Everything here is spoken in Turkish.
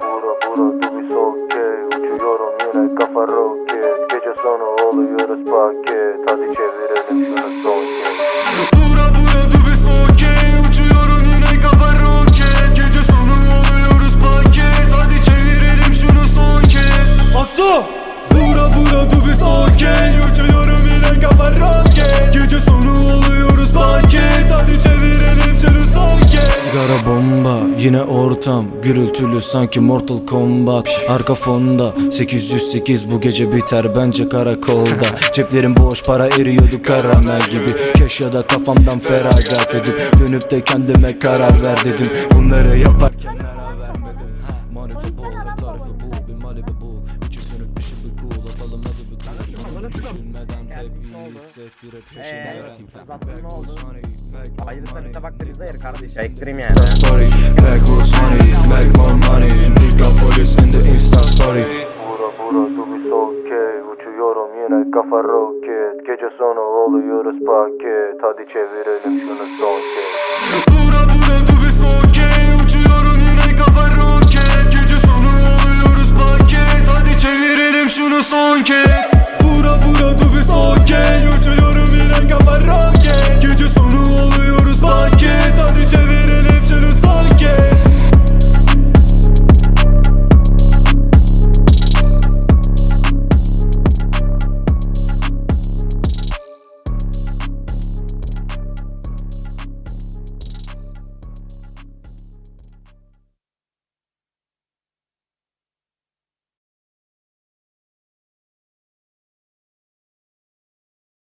Bura bura dubis okey Uçuyorum yine kafa roket Gece sonu oluyoruz paket Hadi çevirelim şunu yine ortam Gürültülü sanki Mortal Kombat. Arka fonda 808 bu gece biter bence karakolda. Ceplerim boş para eriyordu karamel gibi. Keş ya da kafamdan feragat edip Dönüp de kendime karar ver dedim. Bunları yaparken ara vermedim. Manita tarifi bul bir Malibu bul. İçi sönük dışı düşünmeden hep iyi hissettirip peşin veren Zaten ne oldu? Back Hayırlısı bir tabak krizi hayır kardeş. Ektireyim yani. Story, backwards money, make more money. Nigga police in the Insta story. Bura bura dubis okey Uçuyorum yine kafa roket Gece sonu oluyoruz paket Hadi çevirelim şunu son kez Bura bura dubis okey, uçuyorum yine kafa roket. Gece sonu oluyoruz paket, hadi çevirelim şunu son kez. Bura bura du bir sakin